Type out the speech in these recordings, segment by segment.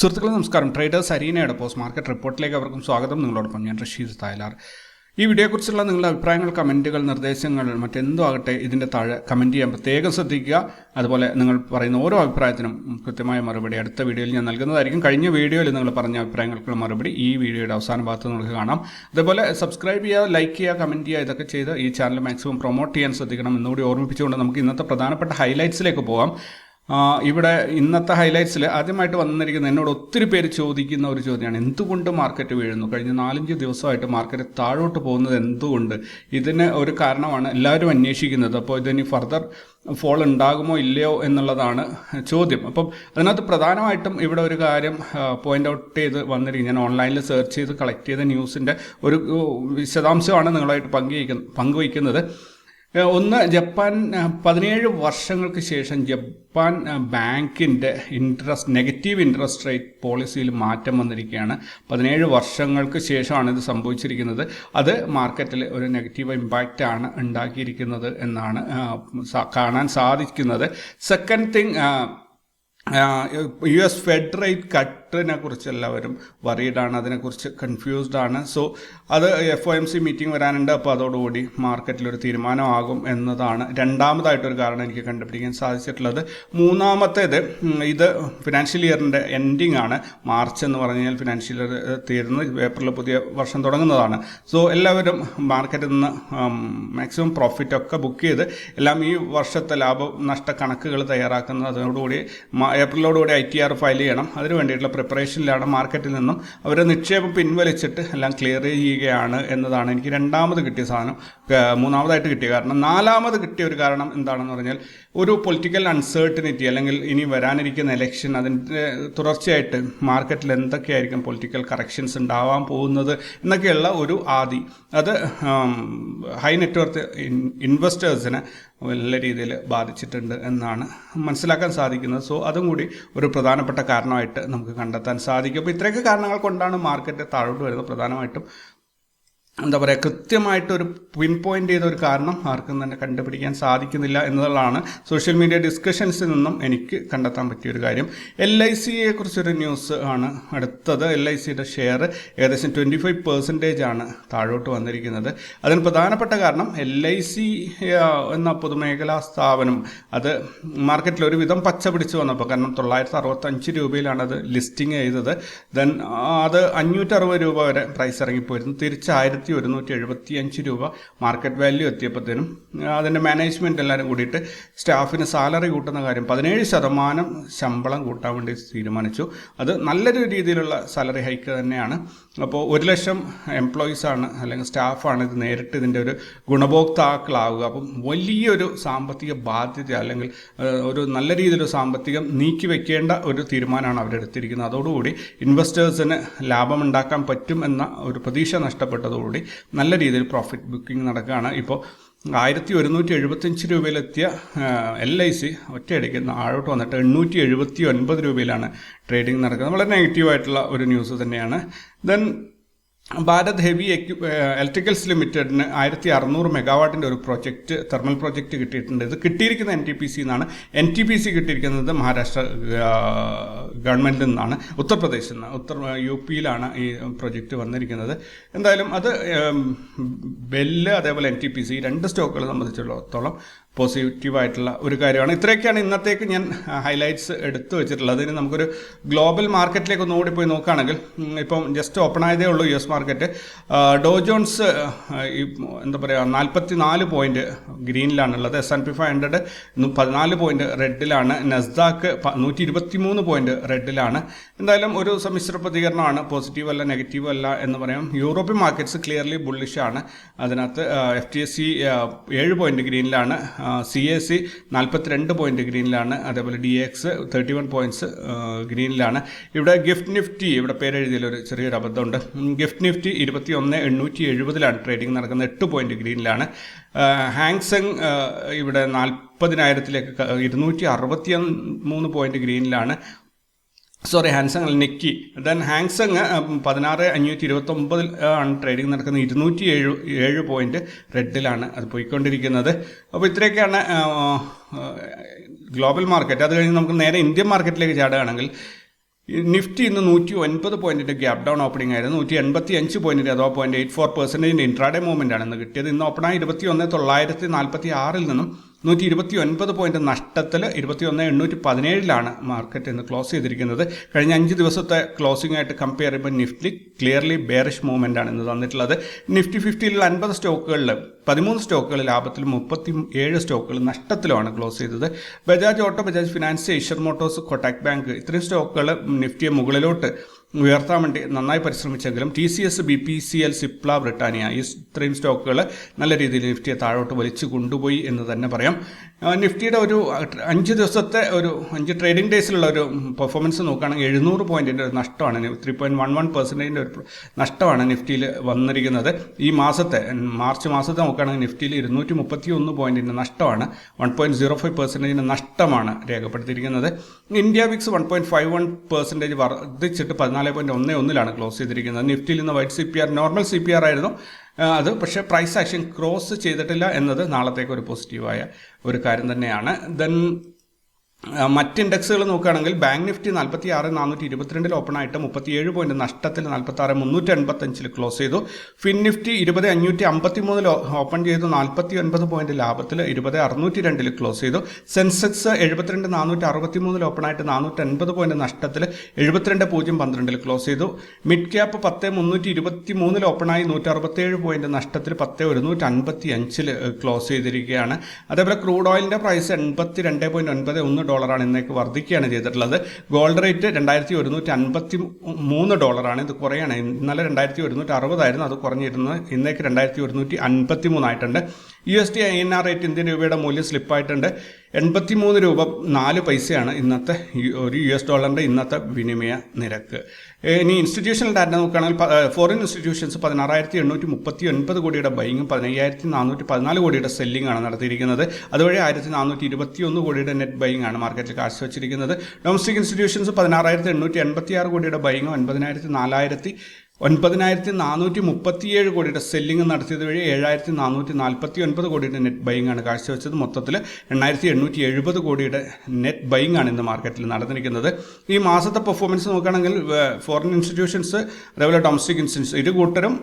സുഹൃത്തുക്കളെ നമസ്കാരം. Traders അരീനയുടെ post market റിപ്പോർട്ടിലേക്ക് അവർക്കും സ്വാഗതം. നിങ്ങളോടൊപ്പം ഞാൻ റഷീദ് തായലാർ. ഈ വീഡിയോയെക്കുറിച്ചുള്ള നിങ്ങളുടെ അഭിപ്രായങ്ങൾ കമന്റുകൾ നിർദ്ദേശങ്ങൾ മറ്റെന്തോ ആകട്ടെ ഇതിന്റെ താഴെ കമന്റ് ചെയ്യാൻ പ്രത്യേകം ശ്രദ്ധിക്കുക. അതുപോലെ നിങ്ങൾ പറയുന്ന ഓരോ അഭിപ്രായത്തിനും കൃത്യമായ മറുപടി അടുത്ത വീഡിയോയിൽ ഞാൻ നൽകുന്നതായിരിക്കും. കഴിഞ്ഞ വീഡിയോയിൽ നിങ്ങൾ പറഞ്ഞ അഭിപ്രായങ്ങൾക്കുള്ള മറുപടി ഈ വീഡിയോയുടെ അവസാന ഭാഗത്ത് നിങ്ങൾക്ക് കാണാം. അതേപോലെ സബ്സ്ക്രൈബ് ചെയ്യുക ലൈക്ക് ചെയ്യുക കമന്റ് ചെയ്യുക ഇതൊക്കെ ചെയ്ത് ഈ ചാനൽ മാക്സിമം പ്രൊമോട്ട് ചെയ്യാൻ ശ്രദ്ധിക്കണം എന്നുകൂടി ഓർമ്മിപ്പിച്ചുകൊണ്ട് നമുക്ക് ഇന്നത്തെ പ്രധാനപ്പെട്ട ഹൈലൈറ്റ്സിലേക്ക് പോകാം. ഇവിടെ ഇന്നത്തെ ഹൈലൈറ്റ്സിൽ ആദ്യമായിട്ട് വന്നിരിക്കുന്ന എന്നോട് ഒത്തിരി പേര് ചോദിക്കുന്ന ഒരു ചോദ്യമാണ്. എന്തുകൊണ്ട് മാർക്കറ്റ് വീഴുന്നു? കഴിഞ്ഞ നാലഞ്ച് ദിവസമായിട്ട് മാർക്കറ്റ് താഴോട്ട് പോകുന്നത് എന്തുകൊണ്ട്? ഇതിന് ഒരു കാരണമാണ് എല്ലാവരും അന്വേഷിക്കുന്നത്. അപ്പോൾ ഇതിന് ഫർദർ ഫോൾ ഉണ്ടാകുമോ ഇല്ലയോ എന്നുള്ളതാണ് ചോദ്യം. അപ്പം അതിനകത്ത് പ്രധാനമായിട്ടും ഇവിടെ ഒരു കാര്യം പോയിന്റ് ഔട്ട് ചെയ്ത് വന്നിരിക്കും ഞാൻ ഓൺലൈനിൽ സെർച്ച് ചെയ്ത് കളക്ട് ചെയ്ത ന്യൂസിന്റെ ഒരു വിശദാംശമാണ് നിങ്ങളായിട്ട് പങ്കുവയ്ക്കുന്ന പങ്കുവയ്ക്കുന്നത്. ഒന്ന് ജപ്പാൻ പതിനേഴ് വർഷങ്ങൾക്ക് ശേഷം ജപ്പാൻ ബാങ്കിന്റെ ഇൻട്രസ്റ്റ് നെഗറ്റീവ് ഇൻട്രസ്റ്റ് റേറ്റ് പോളിസിയിൽ മാറ്റം വന്നിരിക്കുകയാണ് പതിനേഴ് വർഷങ്ങൾക്ക് ശേഷമാണ് ഇത് സംഭവിച്ചിരിക്കുന്നത് അത് മാർക്കറ്റിൽ ഒരു നെഗറ്റീവ് ഇമ്പാക്റ്റ് ആണ് ഉണ്ടാക്കിയിരിക്കുന്നത് എന്നാണ് കാണാൻ സാധിക്കുന്നത് second thing U S fed റേറ്റ് കട്ടിനെ കുറിച്ച് എല്ലാവരും വറീഡാണ് അതിനെക്കുറിച്ച് കൺഫ്യൂസ്ഡ് ആണ്. സോ അത് F O M C meeting വരാനുണ്ട് അപ്പോൾ അതോടുകൂടി മാർക്കറ്റിലൊരു തീരുമാനമാകും എന്നതാണ് രണ്ടാമതായിട്ടൊരു കാരണം എനിക്ക് കണ്ടുപിടിക്കാൻ സാധിച്ചിട്ടുള്ളത്. മൂന്നാമത്തേത് ഇത് ഫിനാൻഷ്യൽ ഇയറിന്റെ എൻഡിങ് ആണ്. മാർച്ച് എന്ന് പറഞ്ഞു കഴിഞ്ഞാൽ ഫിനാൻഷ്യൽ ഇയർ തീരുന്നത് ഏപ്രിൽ പുതിയ വർഷം തുടങ്ങുന്നതാണ്. സോ എല്ലാവരും മാർക്കറ്റിൽ നിന്ന് മാക്സിമം പ്രോഫിറ്റ് ഒക്കെ ബുക്ക് ചെയ്ത് എല്ലാം ഈ വർഷത്തെ ലാഭ നഷ്ട കണക്കുകൾ തയ്യാറാക്കുന്നത്. അതോടുകൂടി മ- ഏപ്രിലോടുകൂടി ഐ ടി ആർ ഫയൽ ചെയ്യണം. അതിന് വേണ്ടിയിട്ടുള്ള പ്രിപ്പറേഷനിലാണ് മാർക്കറ്റിൽ നിന്നും അവർ നിക്ഷേപം പിൻവലിച്ചിട്ട് എല്ലാം ക്ലിയർ ചെയ്യുകയാണ് എന്നതാണ് എനിക്ക് രണ്ടാമത് കിട്ടിയ സാധനം മൂന്നാമതായിട്ട് കിട്ടിയ കാരണം. നാലാമത് കിട്ടിയ ഒരു കാരണം എന്താണെന്ന് പറഞ്ഞാൽ ഒരു പൊളിറ്റിക്കൽ അൺസേർട്ടനിറ്റി അല്ലെങ്കിൽ ഇനി വരാനിരിക്കുന്ന എലക്ഷൻ അതിന്റെ തുടർച്ചയായിട്ട് മാർക്കറ്റിൽ എന്തൊക്കെയായിരിക്കും പൊളിറ്റിക്കൽ കറക്ഷൻസ് ഉണ്ടാവാൻ പോകുന്നത് എന്നൊക്കെയുള്ള ഒരു ആദി. അത് ഹൈ നെറ്റ്വർത്ത് ഇൻവെസ്റ്റേഴ്സിനെ നല്ല രീതിയിൽ ബാധിച്ചിട്ടുണ്ട് എന്നാണ് മനസ്സിലാക്കാൻ സാധിക്കുന്നത്. സോ അതും കൂടി ഒരു പ്രധാനപ്പെട്ട കാരണമായിട്ട് നമുക്ക് കണ്ടെത്താൻ സാധിക്കും. അപ്പോൾ ഇത്രയൊക്കെ കാരണങ്ങൾ കൊണ്ടാണ് മാർക്കറ്റ് താഴോട്ട് വരുന്നത്. പ്രധാനമായിട്ടും എന്താ പറയുക കൃത്യമായിട്ടൊരു പിൻ പോയിന്റ് ചെയ്ത ഒരു കാരണം ആർക്കും തന്നെ കണ്ടുപിടിക്കാൻ സാധിക്കുന്നില്ല എന്നുള്ളതാണ്. സോഷ്യൽ മീഡിയ ഡിസ്കഷൻസിൽ നിന്നും എനിക്ക് കണ്ടെത്താൻ പറ്റിയ ഒരു കാര്യം. എൽ ഐ സിയെ കുറിച്ചൊരു ന്യൂസ് ആണ് അടുത്തത്. എൽ ഐ സിയുടെ ഷെയർ ഏകദേശം ട്വന്റി ഫൈവ് പെർസെന്റേജ് ആണ് താഴോട്ട് വന്നിരിക്കുന്നത്. അതിന് പ്രധാനപ്പെട്ട കാരണം എൽ ഐ സി എന്ന പൊതുമേഖലാ സ്ഥാപനം അത് മാർക്കറ്റിൽ ഒരുവിധം പച്ച പിടിച്ച് വന്നപ്പോൾ കാരണം തൊള്ളായിരത്തി അറുപത്തഞ്ച് രൂപയിലാണ് അത് ലിസ്റ്റിംഗ് ചെയ്തത്. ദെൻ അത് അഞ്ഞൂറ്ററുപത് രൂപ വരെ പ്രൈസ് ഇറങ്ങിപ്പോയിരുന്നു. തിരിച്ച് ആയിരത്തി ഒരുന്നൂറ്റി എഴുപത്തി അഞ്ച് രൂപ മാർക്കറ്റ് വാല്യൂ എത്തിയപ്പോഴത്തേനും അതിന്റെ മാനേജ്മെന്റ് എല്ലാവരും കൂടിയിട്ട് സ്റ്റാഫിന് സാലറി കൂട്ടുന്ന കാര്യം പതിനേഴ് ശതമാനം ശമ്പളം കൂട്ടാൻ വേണ്ടി തീരുമാനിച്ചു. അത് നല്ലൊരു രീതിയിലുള്ള സാലറി ഹൈക്ക് തന്നെയാണ്. അപ്പോൾ ഒരു ലക്ഷം എംപ്ലോയീസാണ് അല്ലെങ്കിൽ സ്റ്റാഫാണ് ഇത് നേരിട്ട് ഇതിന്റെ ഒരു ഗുണഭോക്താക്കളാവുക. അപ്പം വലിയൊരു സാമ്പത്തിക ബാധ്യത അല്ലെങ്കിൽ ഒരു നല്ല രീതിയിലൊരു സാമ്പത്തികം നീക്കി വെക്കേണ്ട ഒരു തീരുമാനമാണ് അവരെടുത്തിരിക്കുന്നത്. അതോടുകൂടി ഇൻവെസ്റ്റേഴ്സിന് ലാഭമുണ്ടാക്കാൻ പറ്റും എന്ന ഒരു പ്രതീക്ഷ നഷ്ടപ്പെട്ടതോടുകൂടി നല്ല രീതിയിൽ പ്രോഫിറ്റ് ബുക്കിംഗ് നടക്കുകയാണ്. ഇപ്പോൾ ആയിരത്തി ഒരുന്നൂറ്റി എഴുപത്തഞ്ച് രൂപയിലെത്തിയ എൽ ഐ സി ഒറ്റയടിക്ക് താഴോട്ട് വന്നിട്ട് എണ്ണൂറ്റി എഴുപത്തി ഒൻപത് രൂപയിലാണ് ട്രേഡിംഗ് നടക്കുന്നത്. വളരെ നെഗറ്റീവായിട്ടുള്ള ഒരു ന്യൂസ് തന്നെയാണ്. ദെൻ ഭാരത് ഹെവി ഇലക്ട്രിക്കൽസ് ലിമിറ്റഡിന് ആയിരത്തി അറുന്നൂറ് മെഗാവാട്ടിന്റെ ഒരു പ്രൊജക്റ്റ് തെർമൽ പ്രൊജക്റ്റ് കിട്ടിയിട്ടുണ്ട്. ഇത് കിട്ടിയിരിക്കുന്ന എൻ ടി പി സി എന്നാണ് എൻ ടി പി സി കിട്ടിയിരിക്കുന്നത് മഹാരാഷ്ട്ര ഗവൺമെന്റിൽ നിന്നാണ്. ഉത്തർപ്രദേശിൽ നിന്ന് ഉത്തർ യു പിയിലാണ് ഈ പ്രൊജക്റ്റ് വന്നിരിക്കുന്നത്. എന്തായാലും അത് ബെല്ല് അതേപോലെ എൻ ടി പി സി രണ്ട് സ്റ്റോക്കുകൾ സംബന്ധിച്ചിടത്തോളം പോസിറ്റീവായിട്ടുള്ള ഒരു കാര്യമാണ്. ഇത്രയൊക്കെയാണ് ഇന്നത്തേക്ക് ഞാൻ ഹൈലൈറ്റ്സ് എടുത്തു വെച്ചിട്ടുള്ളത്. ഇനി നമുക്കൊരു ഗ്ലോബൽ മാർക്കറ്റിലേക്ക് ഒന്ന് ഓടിപ്പോയി നോക്കുകയാണെങ്കിൽ ഇപ്പം ജസ്റ്റ് ഓപ്പൺ ആയതേ ഉള്ളൂ U S market. Dow Jones ഈ എന്താ പറയുക നാൽപ്പത്തി നാല് point ഗ്രീനിലാണുള്ളത് S and P five hundred പതിനാല് പോയിന്റ് റെഡിലാണ്. നെസ്ദാക്ക് നൂറ്റി ഇരുപത്തി മൂന്ന് പോയിന്റ് റെഡിലാണ്. എന്തായാലും ഒരു സമ്മിശ്ര പ്രതികരണമാണ്. പോസിറ്റീവ് അല്ല നെഗറ്റീവ് അല്ല എന്ന് പറയാം. യൂറോപ്യൻ മാർക്കറ്റ്സ് ക്ലിയർലി ബുള്ളിഷാണ് അതിനകത്ത് എഫ് ടി എസ് സി ഏഴ് പോയിന്റ് ഗ്രീനിലാണ്. സി എ സി നാൽപ്പത്തിരണ്ട് പോയിന്റ് ഗ്രീനിലാണ്. അതേപോലെ D X thirty one points ഗ്രീനിലാണ്. ഇവിടെ ഗിഫ്റ്റ് നിഫ്റ്റി ഇവിടെ പേരെഴുതിയിൽ ഒരു ചെറിയൊരു അബദ്ധമുണ്ട്. ഗിഫ്റ്റ് നിഫ്റ്റി ഇരുപത്തി ഒന്ന് എണ്ണൂറ്റി എഴുപതിലാണ്. ട്രേഡിംഗ് നടക്കുന്നത് എട്ട് പോയിന്റ് ഗ്രീനിലാണ്. ഹാങ്സങ് ഇവിടെ നാൽപ്പതിനായിരത്തിലേക്ക് ഇരുന്നൂറ്റി അറുപത്തി മൂന്ന് പോയിന്റ് ഗ്രീനിലാണ്. സോറി ഹാൻസങ് അല്ല നെക്കി ദെൻ ഹാങ്സങ് പതിനാറ് അഞ്ഞൂറ്റി ഇരുപത്തി ഒമ്പതിൽ ആണ് ട്രേഡിംഗ് നടക്കുന്നത്. ഇരുന്നൂറ്റി ഏഴ് ഏഴ് പോയിന്റ് റെഡിലാണ് അത് പോയിക്കൊണ്ടിരിക്കുന്നത്. അപ്പോൾ ഇത്രയൊക്കെയാണ് ഗ്ലോബൽ മാർക്കറ്റ് അത് കഴിഞ്ഞ് നമുക്ക് നേരെ ഇന്ത്യൻ മാർക്കറ്റിലേക്ക് ചാടുകയാണെങ്കിൽ നിഫ്റ്റി ഇന്ന് നൂറ്റി ഒൻപത് പോയിന്റിന്റെ ഗ്യാപ് ഡൗൺ ഓപ്പണിംഗ് ആയിരുന്നു. നൂറ്റി എൺപത്തി അഞ്ച് പോയിന്റിന്റെ അഥവാ പോയിന്റ് എയ്റ്റ് ഫോർ പെർസെന്റേജിന്റെ ഇൻട്രാഡേ മൂവ്മെന്റ് ആണ് ഇന്ന് കിട്ടിയത്. ഇന്ന് ഓപ്പണായി ഇരുപത്തി ഒന്ന് തൊള്ളായിരത്തി നാൽപ്പത്തി ആറിൽ നിന്നും നൂറ്റി ഇരുപത്തി ഒൻപത് പോയിന്റ് നഷ്ടത്തിൽ ഇരുപത്തി ഒന്ന് എണ്ണൂറ്റി പതിനേഴിലാണ് മാർക്കറ്റ് ഇന്ന് ക്ലോസ് ചെയ്തിരിക്കുന്നത്. കഴിഞ്ഞ അഞ്ച് ദിവസത്തെ ക്ലോസിംഗ് ആയിട്ട് കമ്പയർ ചെയ്യുമ്പോൾ നിഫ്റ്റി ക്ലിയർലി ബെയറിഷ് മൂവ്മെന്റ് ആണ് ഇന്ന് തന്നിട്ടുള്ളത്. നിഫ്റ്റി ഫിഫ്റ്റിയിൽ അൻപത് സ്റ്റോക്കുകളിൽ പതിമൂന്ന് സ്റ്റോക്കുകൾ ലാഭത്തിൽ മുപ്പത്തി ഏഴ് സ്റ്റോക്കുകൾ നഷ്ടത്തിലുമാണ് ക്ലോസ് ചെയ്തത്. Bajaj Auto Bajaj Finance Eicher Motors Kotak Bank ഇത്രയും സ്റ്റോക്കുകൾ നിഫ്റ്റിയെ മുകളിലോട്ട് ഉയർത്താൻ വേണ്ടി നന്നായി പരിശ്രമിച്ചെങ്കിലും T C S B P C L Cipla Britannia ഈ ഇത്രയും സ്റ്റോക്കുകൾ നല്ല രീതിയിൽ നിഫ്റ്റിയെ താഴോട്ട് വലിച്ചു കൊണ്ടുപോയി എന്ന് തന്നെ പറയാം. നിഫ്റ്റിയുടെ ഒരു അഞ്ച് ദിവസത്തെ ഒരു അഞ്ച് ട്രേഡിംഗ് ഡേയ്സിലുള്ള ഒരു പെർഫോമൻസ് നോക്കുകയാണെങ്കിൽ എഴുന്നൂറ് പോയിന്റിന്റെ ഒരു നഷ്ടമാണ്. ത്രീ പോയിന്റ് വൺ വൺ പെർസെന്റേജിന്റെ ഒരു നഷ്ടമാണ് നിഫ്റ്റിയിൽ വന്നിരിക്കുന്നത്. ഈ മാസത്തെ മാർച്ച് മാസത്തെ നോക്കുകയാണെങ്കിൽ നിഫ്റ്റിയിൽ ഇരുന്നൂറ്റി മുപ്പത്തി ഒന്ന് പോയിന്റിന്റെ നഷ്ടമാണ്. വൺ പോയിന്റ് സീറോ ഫൈവ് പെർസെന്റേജിന്റെ നഷ്ടമാണ് രേഖപ്പെടുത്തിയിരിക്കുന്നത്. India VIX one point five one percentage വർദ്ധിച്ചിട്ട് പതിനാല് പോയിന്റ് ഒന്ന് ഒന്നിലാണ് ക്ലോസ് ചെയ്തിരിക്കുന്നത്. നിഫ്റ്റിയിൽ നിന്ന് wide C P R normal C P R ആയിരുന്നു. അത് പക്ഷേ പ്രൈസ് ആക്ഷൻ ക്രോസ് ചെയ്തിട്ടില്ല എന്നത് നാളത്തേക്ക് ഒരു പോസിറ്റീവായ ഒരു കാര്യം തന്നെയാണ്. ദെൻ മറ്റ് ഇൻഡെക്സുകൾ നോക്കുകയാണെങ്കിൽ ബാങ്ക് നിഫ്റ്റി നാൽപ്പത്തി ആറ് നാനൂറ്റി ഇരുപത്തിരണ്ടിൽ ഓപ്പൺ ആയിട്ട് മുപ്പത്തിയേഴ് പോയിന്റ് നഷ്ടത്തിൽ നാൽപ്പത്തി ആറ് മുന്നൂറ്റി എൺപത്തഞ്ചിൽ ക്ലോസ് ചെയ്തു. ഫിൻ നിഫ്റ്റി ഇരുപത് അഞ്ഞൂറ്റി അമ്പത്തി മൂന്നിൽ ഓപ്പൺ ചെയ്തു. നാൽപ്പത്തി ഒൻപത് പോയിന്റ് ലാഭത്തിൽ ഇരുപത് അറുന്നൂറ്റി രണ്ടിൽ ക്ലോസ് ചെയ്തു. സെൻസെക്സ് എഴുപത്തിരണ്ട് നാനൂറ്റി അറുപത്തി മൂന്നിൽ ഓപ്പൺ ആയിട്ട് നാനൂറ്റി അൻപത് പോയിന്റ് നഷ്ടത്തിൽ എഴുപത്തിരണ്ട് പൂജ്യം പന്ത്രണ്ടിൽ ക്ലോസ് ചെയ്തു. മിഡ് ക്യാപ്പ് പത്ത് മുന്നൂറ്റി ഇരുപത്തി മൂന്നിൽ ഓപ്പണായി നൂറ്റി അറുപത്തേഴ് പോയിന്റ് നഷ്ടത്തിൽ പത്ത് ഒരുന്നൂറ്റി അൻപത്തി അഞ്ചിൽ ക്ലോസ് ചെയ്തിരിക്കുകയാണ്. അതേപോലെ ക്രൂഡ് ഓയിലിന്റെ പ്രൈസ് എൺപത്തി രണ്ട് പോയിന്റ് ഒൻപത് ഒന്ന് ഡോളറാണ് ഇന്നേക്ക് വർദ്ധിക്കുകയാണ് ചെയ്തിട്ടുള്ളത്. ഗോൾഡ് റേറ്റ് രണ്ടായിരത്തി ഒരുന്നൂറ്റി അൻപത്തി മൂന്ന് ഡോളറാണ്. ഇത് കുറയാണ്. ഇന്നലെ രണ്ടായിരത്തി ഒരുന്നൂറ്റി അറുപതായിരുന്നു അത് കുറഞ്ഞിരുന്നത്. ഇന്നേക്ക് രണ്ടായിരത്തി ഒരുന്നൂറ്റി അൻപത്തി മൂന്നായിട്ടുണ്ട് U S D I N R rate Indian രൂപയുടെ മൂല്യം സ്ലിപ്പായിട്ടുണ്ട്. എൺപത്തി മൂന്ന് രൂപ നാല് പൈസയാണ് ഇന്നത്തെ ഒരു യു എസ് ഡോളറിന്റെ ഇന്നത്തെ വിനിമയ നിരക്ക്. ഇനി ഇൻസ്റ്റിറ്റ്യൂഷണൽ ഡാറ്റ നോക്കുകയാണെങ്കിൽ ഫോറിൻ ഇൻസ്റ്റിറ്റ്യൂഷൻസ് പതിനാറായിരത്തി എണ്ണൂറ്റി മുപ്പത്തി ഒൻപത് കോടിയുടെ ബൈങ്ങും പതിനയ്യായിരത്തി നാനൂറ്റി പതിനാല് കോടിയുടെ സെല്ലിംഗ് ആണ് നടത്തിയിരിക്കുന്നത്. അതുവഴി ആയിരത്തി നാനൂറ്റി ഇരുപത്തി ഒന്ന് കോടിയുടെ നെറ്റ് ബൈങ് ആണ് മാർക്കറ്റിൽ കാഴ്ചവെച്ചിരിക്കുന്നത് ഡൊമസ്റ്റിക് ഇൻസ്റ്റിറ്റ്യൂഷൻസ് പതിനാറായിരത്തി എണ്ണൂറ്റി എൺപത്തി ആറ് കോടിയുടെ ബൈങ്ങും ഒൻപതിനായിരത്തി നാലായിരത്തി ഒൻപതിനായിരത്തി നാനൂറ്റി മുപ്പത്തിയേഴ് കോടിയുടെ സെല്ലിംഗ് നടത്തിയത് വഴി ഏഴായിരത്തി നാനൂറ്റി നാൽപ്പത്തി ഒൻപത് കോടിയുടെ നെറ്റ് ബൈങ് ആണ് കാഴ്ചവെച്ചത്. മൊത്തത്തിൽ എണ്ണായിരത്തി എണ്ണൂറ്റി എഴുപത് കോടിയുടെ നെറ്റ് ബൈങ് ആണ് ഇന്ന് മാർക്കറ്റിൽ നടന്നിരിക്കുന്നത്. ഈ മാസത്തെ പെർഫോമൻസ് നോക്കുകയാണെങ്കിൽ ഫോറിൻ ഇൻസ്റ്റിറ്റ്യൂഷൻസ് അതേപോലെ ഡൊമസ്റ്റിക് ഇൻസ്റ്റിറ്റ്യൂഷൻസ് ഇരു കൂട്ടരും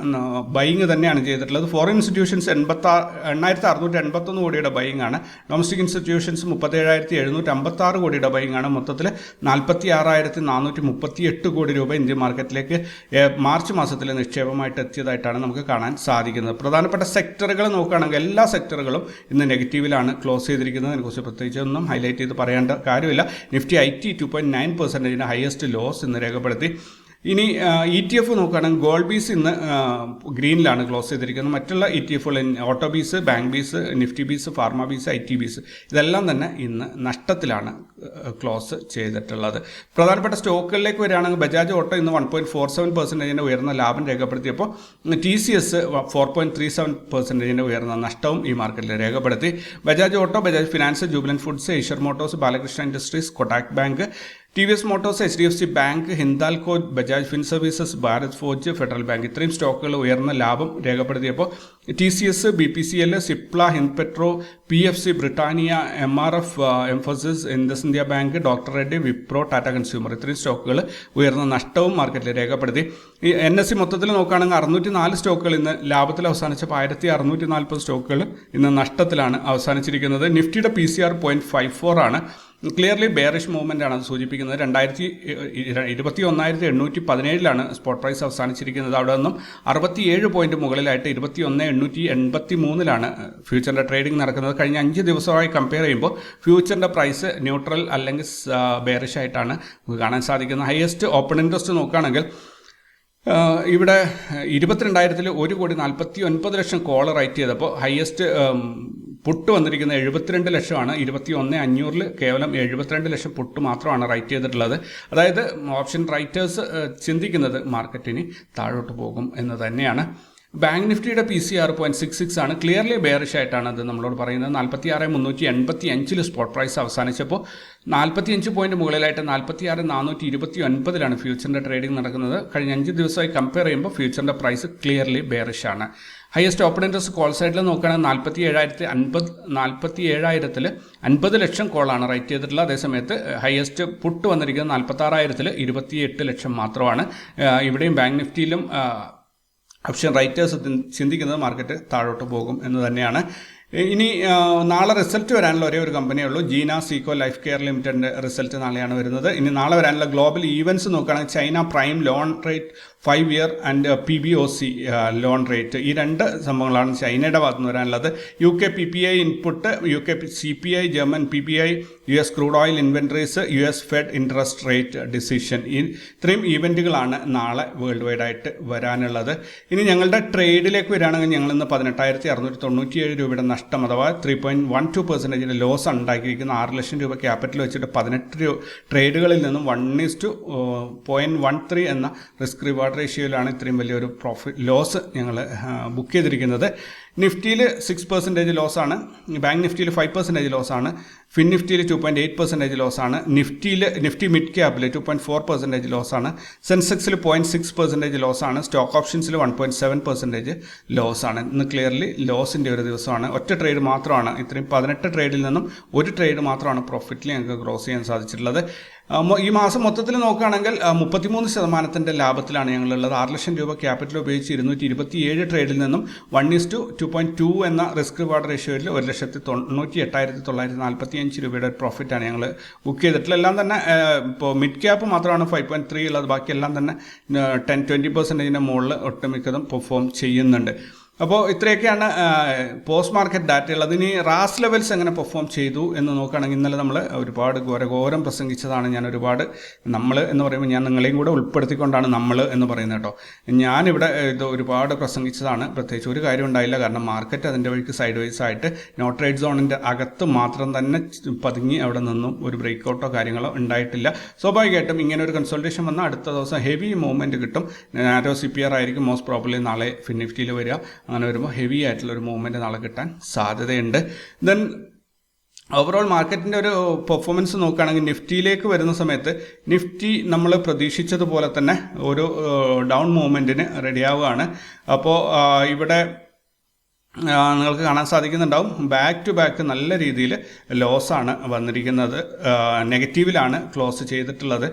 ബൈങ് തന്നെയാണ് ചെയ്തിട്ടുള്ളത്. ഫോറിൻ ഇൻസ്റ്റിറ്റ്യൂഷൻസ് എൺപത്തി എണ്ണായിരത്തി അറുന്നൂറ്റി എൺപത്തൊന്ന് കോടിയുടെ ബൈങ് ആണ് ഡൊമസ്റ്റിക് ഇൻസ്റ്റിറ്റ്യൂഷൻസ് മുപ്പത്തേഴായിരത്തി എഴുന്നൂറ്റി അമ്പത്താറ് കോടിയുടെ ബൈങ് ആണ് മൊത്തത്തിൽ നാൽപ്പത്തി ആറായിരത്തി നാനൂറ്റി മുപ്പത്തി എട്ട് കോടി രൂപ ഇന്ത്യൻ മാർക്കറ്റിലേക്ക് ഏഹ്, മാർച്ച് മാസത്തിലെ നിക്ഷേപമായിട്ട് എത്തിയതായിട്ടാണ് നമുക്ക് കാണാൻ സാധിക്കുന്നത്. പ്രധാനപ്പെട്ട സെക്ടറുകൾ നോക്കുകയാണെങ്കിൽ എല്ലാ സെക്ടറുകളും ഇന്ന് നെഗറ്റീവിലാണ് ക്ലോസ് ചെയ്തിരിക്കുന്നത്. അതിനെക്കുറിച്ച് പ്രത്യേകിച്ച് ഒന്നും ഹൈലൈറ്റ് ചെയ്ത് പറയേണ്ട കാര്യമില്ല. Nifty I T two point nine highest loss ഇന്ന് രേഖപ്പെടുത്തി. ഇനി ഇ ടി എഫ് നോക്കുകയാണെങ്കിൽ ഗോൾഡ് ബീസ് ഇന്ന് ഗ്രീനിലാണ് ക്ലോസ് ചെയ്തിരിക്കുന്നത്. മറ്റുള്ള E T എഫുകൾ auto bees bank bees Nifty bees pharma bees I T bees ഇതെല്ലാം തന്നെ ഇന്ന് നഷ്ടത്തിലാണ് ക്ലോസ് ചെയ്തിട്ടുള്ളത്. പ്രധാനപ്പെട്ട സ്റ്റോക്കുകളിലേക്ക് വരികയാണെങ്കിൽ ബജാജ് ഓട്ടോ ഇന്ന് വൺ പോയിന്റ് ഫോർ സെവൻ പെർസെന്റേജിന്റെ ഉയർന്ന ലാഭം രേഖപ്പെടുത്തിയപ്പോൾ T C S four point three seven പെർസെന്റേജിന്റെ ഉയർന്ന നഷ്ടവും ഈ മാർക്കറ്റിൽ രേഖപ്പെടുത്തി. Bajaj Auto Bajaj Finance Jubilant Foods Eicher Motors Balkrishna Industries Kotak Bank T V S Motors H D F C Bank Hindalco Bajaj Fin Services Bharat Forge Federal Bank ഇത്രയും സ്റ്റോക്കുകൾ ഉയർന്ന ലാഭം രേഖപ്പെടുത്തിയപ്പോൾ T C S B P C L Cipla Hind Petro P F C Britannia M R F Mphasis Indus India Bank doctor Reddy Wipro Tata Consumer ഇത്രയും സ്റ്റോക്കുകൾ ഉയർന്ന നഷ്ടവും മാർക്കറ്റിൽ രേഖപ്പെടുത്തി. ഈ എൻ എസ് സി മൊത്തത്തിൽ നോക്കുകയാണെങ്കിൽ അറുന്നൂറ്റി നാല് സ്റ്റോക്കുകൾ ഇന്ന് ലാഭത്തിൽ അവസാനിച്ചപ്പോൾ ആയിരത്തി അറുന്നൂറ്റി നാൽപ്പത് സ്റ്റോക്കുകൾ ഇന്ന് നഷ്ടത്തിലാണ് അവസാനിച്ചിരിക്കുന്നത്. നിഫ്റ്റിയുടെ P C R point five four ആണ്. ക്ലിയർലി ബെയറിഷ് മൂവ്മെന്റ് ആണ് അത് സൂചിപ്പിക്കുന്നത്. രണ്ടായിരത്തി ഇരുപത്തി ഒന്നായിരത്തി എണ്ണൂറ്റി പതിനേഴിലാണ് സ്പോട്ട് പ്രൈസ് അവസാനിച്ചിരിക്കുന്നത് അവിടെ നിന്നും അറുപത്തിയേഴ് പോയിന്റ് മുകളിലായിട്ട് ഇരുപത്തി ഒന്ന് എണ്ണൂറ്റി എൺപത്തി മൂന്നിലാണ് ഫ്യൂച്ചറിന്റെ ട്രേഡിംഗ് നടക്കുന്നത്. കഴിഞ്ഞ അഞ്ച് ദിവസമായി കമ്പയർ ചെയ്യുമ്പോൾ ഫ്യൂച്ചറിന്റെ പ്രൈസ് ന്യൂട്രൽ അല്ലെങ്കിൽ ബെയറിഷ് ആയിട്ടാണ് നമുക്ക് കാണാൻ സാധിക്കുന്നത്. ഹയസ്റ്റ് ഓപ്പൺ ഇൻട്രസ്റ്റ് നോക്കുകയാണെങ്കിൽ ഇവിടെ ഇരുപത്തിരണ്ടായിരത്തിൽ ഒരു കോടി നാൽപ്പത്തി ഒൻപത് ലക്ഷം കോൾ റൈറ്റ് ചെയ്തപ്പോൾ ഹയസ്റ്റ് പുട്ട് വന്നിരിക്കുന്ന എഴുപത്തിരണ്ട് ലക്ഷമാണ്. ഇരുപത്തി ഒന്ന് അഞ്ഞൂറിൽ കേവലം എഴുപത്തിരണ്ട് ലക്ഷം പുട്ട് മാത്രമാണ് റൈറ്റ് ചെയ്തിട്ടുള്ളത്. അതായത് ഓപ്ഷൻ റൈറ്റേഴ്സ് ചിന്തിക്കുന്നത് മാർക്കറ്റിന് താഴോട്ട് പോകും എന്ന് തന്നെയാണ്. ബാങ്ക് നിഫ്റ്റിയുടെ പി സി ആറ് പോയിന്റ് സിക്സ് സിക്സ് ആണ്. ക്ലിയർലി ബെയറിഷ് ആയിട്ടാണ് അത് നമ്മളോട് പറയുന്നത്. നാൽപ്പത്തി ആറ് മുന്നൂറ്റി എൺപത്തി അഞ്ചിൽ സ്പോട്ട് പ്രൈസ് അവസാനിച്ചപ്പോൾ നാൽപ്പത്തി അഞ്ച് പോയിന്റ് മുകളിലായിട്ട് നാൽപ്പത്തി ആറ് നാനൂറ്റി ഇരുപത്തി ഒൻപതിലാണ് ഫ്യൂച്ചറിന്റെ ട്രേഡിംഗ് നടക്കുന്നത്. കഴിഞ്ഞ അഞ്ച് ദിവസമായി കമ്പയർ ചെയ്യുമ്പോൾ ഫ്യൂച്ചറിന്റെ പ്രൈസ് ക്ലിയർലി ബെയറിഷ് ആണ്. ഹയസ്റ്റ് ഓപ്പൺ ഇൻട്രസ്റ്റ് കോൾ സൈഡിൽ നോക്കുകയാണെങ്കിൽ നാൽപ്പത്തി ഏഴായിരത്തി അൻപത് നാൽപ്പത്തി ഏഴായിരത്തിൽ അൻപത് ലക്ഷം കോളാണ് റൈറ്റ് ചെയ്തിട്ടുള്ളത്. അതേസമയത്ത് ഹയസ്റ്റ് പുട്ട് വന്നിരിക്കുന്നത് നാൽപ്പത്തി ആറായിരത്തിൽ ഇരുപത്തിയെട്ട് ലക്ഷം മാത്രമാണ്. ഇവിടെയും ബാങ്ക് നിഫ്റ്റിയിലും ഓപ്ഷൻ റൈറ്റേഴ്സ് ചിന്തിക്കുന്നത് മാർക്കറ്റ് താഴോട്ട് പോകും എന്ന് തന്നെയാണ്. ഇനി നാളെ റിസൾട്ട് വരാനുള്ള ഒരേ ഒരു കമ്പനിയേ ഉള്ളൂ. ജീന സീക്കോ ലൈഫ് കെയർ ലിമിറ്റഡിന്റെ റിസൾട്ട് നാളെയാണ് വരുന്നത്. ഇനി നാളെ വരാനുള്ള ഗ്ലോബൽ ഈവൻസ് നോക്കുകയാണെങ്കിൽ China prime loan rate five year and P B O C loan rate. ഈ രണ്ട് സംഭവങ്ങളാണ് ചൈനയുടെ ഭാഗത്ത് നിന്ന് വരാനുള്ളത്. U K P P I input U K C P I German P P I U S crude oil inventories U S Fed interest rate decision. ഈ ഇത്രയും ഈവന്റുകളാണ് നാളെ വേൾഡ് വൈഡ് ആയിട്ട് വരാനുള്ളത്. ഇനി ഞങ്ങളുടെ ട്രേഡിലേക്ക് വരികയാണെങ്കിൽ ഞങ്ങൾ ഇന്ന് പതിനെട്ടായിരത്തി അറുന്നൂറ്റി തൊണ്ണൂറ്റിയേഴ് രൂപയുടെ നഷ്ടം അഥവാ ത്രീ പോയിന്റ് വൺ ടു പെർസെന്റേജിന്റെ ലോസ് ഉണ്ടാക്കിയിരിക്കുന്ന ആറ് ലക്ഷം രൂപ ക്യാപിറ്റൽ വെച്ചിട്ട് പതിനെട്ട് രൂ ട്രേഡുകളിൽ നിന്നും one is to point one three എന്ന റിസ്ക് റിവാർഡ് റേഷ്യോയിലാണ് ഇത്രയും വലിയൊരു പ്രോഫിറ്റ് ലോസ് ഞങ്ങൾ ബുക്ക് ചെയ്തിരിക്കുന്നത്. നിഫ്റ്റിയിൽ സിക്സ് പെർസെന്റേജ് ലോസാണ് ബാങ്ക് നിഫ്റ്റിയിൽ ഫൈവ് പെർസെന്റേജ് ലോസാണ് ഫിൻ നിഫ്റ്റിയിൽ ടു പോയിന്റ് എയ്റ്റ് പെർസെന്റേജ് ലോസാണ് നിഫ്റ്റിയിൽ നിഫ്റ്റി മിഡ് ക്യാപ്പിൽ ടു പോയിന്റ് ഫോർ പെർസെന്റേജ് ലോസാണ് സെൻസെക്സിൽ പോയിന്റ് സിക്സ് പെർസെന്റേജ് ലോസാണ് സ്റ്റോക്ക് ഓപ്ഷൻസിൽ വൺ പോയിന്റ് സെവൻ പെർസെന്റേജ് ലോസാണ് ഇന്ന് ക്ലിയർലി ലോസിന്റെ ഒരു ദിവസമാണ്. ഒറ്റ ട്രേഡ് മാത്രമാണ്. ഇത്രയും പതിനെട്ട് ട്രേഡിൽ നിന്നും ഒരു ട്രേഡ് മാത്രമാണ് പ്രോഫിറ്റിൽ ഞങ്ങൾക്ക് ക്രോസ് ചെയ്യാൻ സാധിച്ചിട്ടുള്ളത്. ഈ മാസം മൊത്തത്തിൽ നോക്കുകയാണെങ്കിൽ മുപ്പത്തിമൂന്ന് ശതമാനത്തിന്റെ ലാഭത്തിലാണ് ഞങ്ങളുള്ളത്. ആറ് ലക്ഷം രൂപ ക്യാപിറ്റൽ ഉപയോഗിച്ച് ഇരുന്നൂറ്റി ഇരുപത്തിയേഴ് ട്രേഡിൽ നിന്നും one is to two point two എന്ന റിസ്ക് റിവാർഡ് റേഷ്യോയിൽ ഒരു ലക്ഷത്തി തൊണ്ണൂറ്റി എട്ടായിരത്തി തൊള്ളായിരത്തി നാൽപ്പത്തി അഞ്ച് രൂപയുടെ പ്രോഫിറ്റാണ് ഞങ്ങൾ ബുക്ക് ചെയ്തിട്ടുള്ളത്. എല്ലാം തന്നെ ഇപ്പോൾ മിഡ് ക്യാപ്പ് മാത്രമാണ് ഫൈവ് പോയിന്റ് ത്രീ ഉള്ളത്. ബാക്കിയെല്ലാം തന്നെ ടെൻ ട്വന്റി പെർസെന്റേജിന്റെ മുകളിൽ ഒട്ടുമിക്കതും പെർഫോം ചെയ്യുന്നുണ്ട്. അപ്പോൾ ഇത്രയൊക്കെയാണ് പോസ്റ്റ് മാർക്കറ്റ് ഡാറ്റ ഉള്ളത്. ഇനി റാസ് ലെവൽസ് എങ്ങനെ പെർഫോം ചെയ്തു എന്ന് നോക്കുകയാണെങ്കിൽ ഇന്നലെ നമ്മൾ ഒരുപാട് ഘോരഘോരം പ്രസംഗിച്ചതാണ് ഞാൻ ഒരുപാട് നമ്മൾ എന്ന് പറയുമ്പോൾ ഞാൻ നിങ്ങളെയും കൂടെ ഉൾപ്പെടുത്തിക്കൊണ്ടാണ് നമ്മൾ എന്ന് പറയുന്നത് കേട്ടോ. ഞാനിവിടെ ഇത് ഒരുപാട് പ്രസംഗിച്ചതാണ്. പ്രത്യേകിച്ച് ഒരു കാര്യം ഉണ്ടായില്ല. കാരണം മാർക്കറ്റ് അതിന്റെ വഴിക്ക് സൈഡ് വൈസ് ആയിട്ട് നോട്ട്രേഡ് സോണിന്റെ അകത്ത് മാത്രം തന്നെ പതുങ്ങി അവിടെ നിന്നും ഒരു ബ്രേക്ക് ഔട്ടോ കാര്യങ്ങളോ ഉണ്ടായിട്ടില്ല. സ്വാഭാവികമായിട്ടും ഇങ്ങനെ ഒരു കൺസൾട്ടേഷൻ വന്നാൽ അടുത്ത ദിവസം ഹെവി മൂവ്മെന്റ് കിട്ടും. നാരോ സി പി ആർ ആയിരിക്കും മോസ്റ്റ് പ്രോബ്ലി നാളെ ഫിനിഫ്റ്റിയിൽ വരിക. അങ്ങനെ വരുമ്പോൾ ഹെവി ആയിട്ടുള്ള ഒരു മൂവ്മെന്റ് നാളെ കിട്ടാൻ സാധ്യതയുണ്ട്. ദെൻ ഓവറോൾ മാർക്കറ്റിന്റെ ഒരു പെർഫോമൻസ് നോക്കുകയാണെങ്കിൽ നിഫ്റ്റിയിലേക്ക് വരുന്ന സമയത്ത് നിഫ്റ്റി നമ്മൾ പ്രതീക്ഷിച്ചതുപോലെ തന്നെ ഒരു ഡൗൺ മൂവ്മെന്റിന് റെഡിയാവുകയാണ് അപ്പോൾ ഇവിടെ നിങ്ങൾക്ക് കാണാൻ സാധിക്കുന്നുണ്ടാവും. ബാക്ക് ടു ബാക്ക് നല്ല രീതിയിൽ ലോസാണ് വന്നിരിക്കുന്നത്. നെഗറ്റീവിലാണ് ക്ലോസ് ചെയ്തിട്ടുള്ളത്.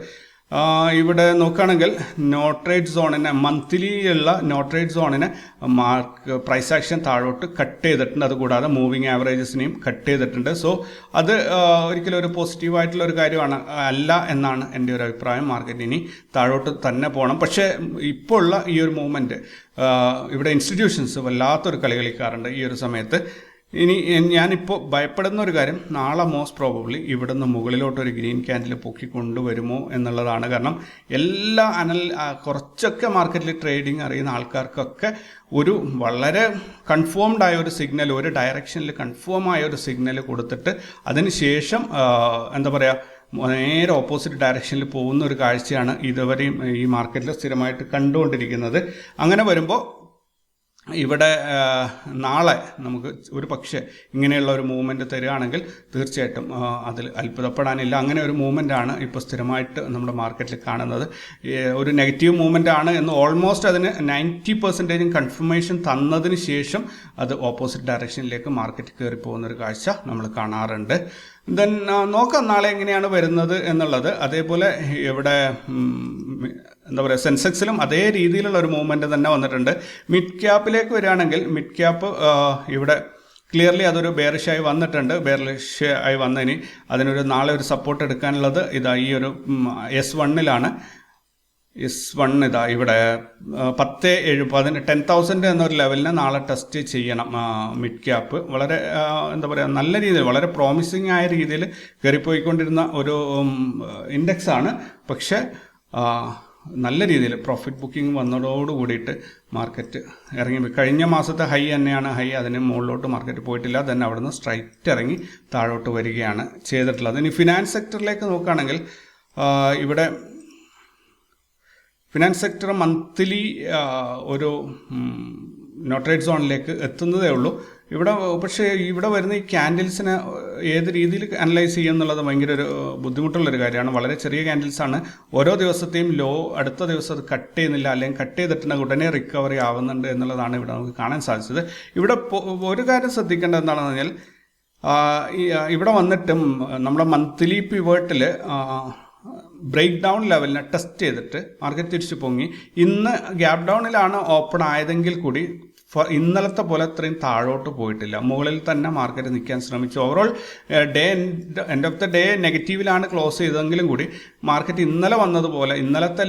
ഇവിടെ നോക്കുകയാണെങ്കിൽ നോട്രേറ്റ് സോണിനെ മന്ത്ലി ഉള്ള നോട്രേറ്റ് സോണിനെ മാർക്ക് പ്രൈസ് ആക്ഷൻ താഴോട്ട് കട്ട് ചെയ്തിട്ടുണ്ട്. അതുകൂടാതെ മൂവിങ് ആവറേജസിനെയും കട്ട് ചെയ്തിട്ടുണ്ട്. സോ അത് ഒരിക്കലും ഒരു പോസിറ്റീവായിട്ടുള്ള ഒരു കാര്യമാണ് അല്ല എന്നാണ് എന്റെ ഒരു അഭിപ്രായം. മാർക്കറ്റ് ഇനി താഴോട്ട് തന്നെ പോകണം. പക്ഷേ ഇപ്പോൾ ഉള്ള ഈ ഒരു മൂവ്മെന്റ് ഇവിടെ ഇൻസ്റ്റിറ്റ്യൂഷൻസ് വല്ലാത്തൊരു കളി കളിക്കാറുണ്ട് ഈ ഒരു സമയത്ത്. ഇനി ഞാനിപ്പോൾ ഭയപ്പെടുന്ന ഒരു കാര്യം നാളെ മോസ്റ്റ് പ്രോബബ്ലി ഇവിടുന്ന് മുകളിലോട്ട് ഒരു ഗ്രീൻ ക്യാൻഡിൽ പൊക്കി കൊണ്ടുവരുമോ എന്നുള്ളതാണ്. കാരണം എല്ലാ അനൽ കുറച്ചൊക്കെ മാർക്കറ്റിൽ ട്രേഡിംഗ് അറിയുന്ന ആൾക്കാർക്കൊക്കെ ഒരു വളരെ കൺഫേംഡ് ആയ ഒരു സിഗ്നൽ ഒരു ഡയറക്ഷനിൽ കൺഫേം ആയ ഒരു സിഗ്നൽ കൊടുത്തിട്ട് അതിന് ശേഷം എന്താ പറയുക നേരെ ഓപ്പോസിറ്റ് ഡയറക്ഷനിൽ പോകുന്ന ഒരു കാഴ്ചയാണ് ഇതുവരെയും ഈ മാർക്കറ്റിൽ സ്ഥിരമായിട്ട് കണ്ടുകൊണ്ടിരിക്കുന്നത്. അങ്ങനെ വരുമ്പോൾ ഇവിടെ നാളെ നമുക്ക് ഒരു പക്ഷേ ഇങ്ങനെയുള്ള ഒരു മൂവ്മെന്റ് തരികയാണെങ്കിൽ തീർച്ചയായിട്ടും അതിൽ അത്ഭുതപ്പെടാനില്ല. അങ്ങനെ ഒരു മൂവ്മെന്റ് ആണ് ഇപ്പോൾ സ്ഥിരമായിട്ട് നമ്മുടെ മാർക്കറ്റിൽ കാണുന്നത്. ഒരു നെഗറ്റീവ് മൂവ്മെന്റ് ആണ് എന്ന് ഓൾമോസ്റ്റ് അതിന് നയന്റി പെർസെന്റേജും കൺഫർമേഷൻ തന്നതിന് ശേഷം അത് ഓപ്പോസിറ്റ് ഡയറക്ഷനിലേക്ക് മാർക്കറ്റ് കയറി പോകുന്ന ഒരു കാഴ്ച നമ്മൾ കാണാറുണ്ട്. ദെൻ നോക്കാം നാളെ എങ്ങനെയാണ് വരുന്നത് എന്നുള്ളത്. അതേപോലെ ഇവിടെ എന്താ പറയുക സെൻസെക്സിലും അതേ രീതിയിലുള്ള ഒരു മൂവ്മെന്റ് തന്നെ വന്നിട്ടുണ്ട്. മിഡ് ക്യാപ്പിലേക്ക് വരികയാണെങ്കിൽ മിഡ് ക്യാപ്പ് ഇവിടെ ക്ലിയർലി അതൊരു ബെയറിഷായി വന്നിട്ടുണ്ട്. ബെയറിഷ് ആയി വന്നതിന് അതിനൊരു നാളെ ഒരു സപ്പോർട്ട് എടുക്കാനുള്ളത് ഇതാ ഈ ഒരു എസ് വണ്ണിലാണ് എസ് വൺ ഇതാ ഇവിടെ പത്ത് ഏഴ് പതിന് ടെൻ തൗസൻഡ് എന്നൊരു ലെവലിന് നാളെ ടെസ്റ്റ് ചെയ്യണം മിഡ് ക്യാപ്പ് വളരെ എന്താ പറയുക നല്ല രീതിയിൽ വളരെ പ്രോമിസിങ് ആയ രീതിയിൽ കയറിപ്പോയിക്കൊണ്ടിരുന്ന ഒരു ഇൻഡെക്സ് ആണ്. പക്ഷേ നല്ല രീതിയിൽ പ്രോഫിറ്റ് ബുക്കിംഗ് വന്നതോട് കൂടിയിട്ട് മാർക്കറ്റ് ഇറങ്ങി. കഴിഞ്ഞ മാസത്തെ ഹൈ തന്നെയാണ്. ഹൈ അതിന് മുകളിലോട്ട് മാർക്കറ്റ് പോയിട്ടില്ല. തന്നെ അവിടുന്ന് സ്ട്രൈറ്റ് ഇറങ്ങി താഴോട്ട് വരികയാണ് ചെയ്തിട്ടുള്ളത്. ഇനി ഫിനാൻസ് സെക്ടറിലേക്ക് നോക്കുകയാണെങ്കിൽ ഇവിടെ ഫിനാൻസ് സെക്ടർ മന്ത്ലി ഒരു നോട്ടറേറ്റ് സോണിലേക്ക് എത്തുന്നതേ ഉള്ളൂ. ഇവിടെ പക്ഷേ ഇവിടെ വരുന്ന ഈ ക്യാൻഡിൽസിനെ ഏത് രീതിയിൽ അനലൈസ് ചെയ്യുക എന്നുള്ളത് ഭയങ്കര ഒരു ബുദ്ധിമുട്ടുള്ളൊരു കാര്യമാണ്. വളരെ ചെറിയ ക്യാൻഡിൽസാണ് ഓരോ ദിവസത്തെയും ലോ അടുത്ത ദിവസം അത് കട്ട് ചെയ്യുന്നില്ല അല്ലെങ്കിൽ കട്ട് ചെയ്തിട്ടുണ്ടെങ്കിൽ ഉടനെ റിക്കവറി ആവുന്നുണ്ട് എന്നുള്ളതാണ് ഇവിടെ നമുക്ക് കാണാൻ സാധിച്ചത്. ഇവിടെ ഒരു കാര്യം ശ്രദ്ധിക്കേണ്ടത് എന്താണെന്ന് പറഞ്ഞാൽ ഇവിടെ വന്നിട്ടും നമ്മുടെ മന്ത്ലി പിവേർട്ടിൽ ബ്രേക്ക് ഡൗൺ ലെവലിനെ ടെസ്റ്റ് ചെയ്തിട്ട് മാർക്കറ്റ് തിരിച്ചു പൊങ്ങി. ഇന്ന് ഗ്യാപ് ഡൗണിലാണ് ഓപ്പൺ ആയതെങ്കിൽ കൂടി ഇന്നലത്തെ പോലെ അത്രയും താഴോട്ട് പോയിട്ടില്ല. മുകളിൽ തന്നെ മാർക്കറ്റ് നിൽക്കാൻ ശ്രമിച്ചു. Overall day end of the day നെഗറ്റീവിലാണ് close ചെയ്തതെങ്കിലും കൂടി മാർക്കറ്റ് ഇന്നലെ വന്നതുപോലെ ഇന്നലത്തെ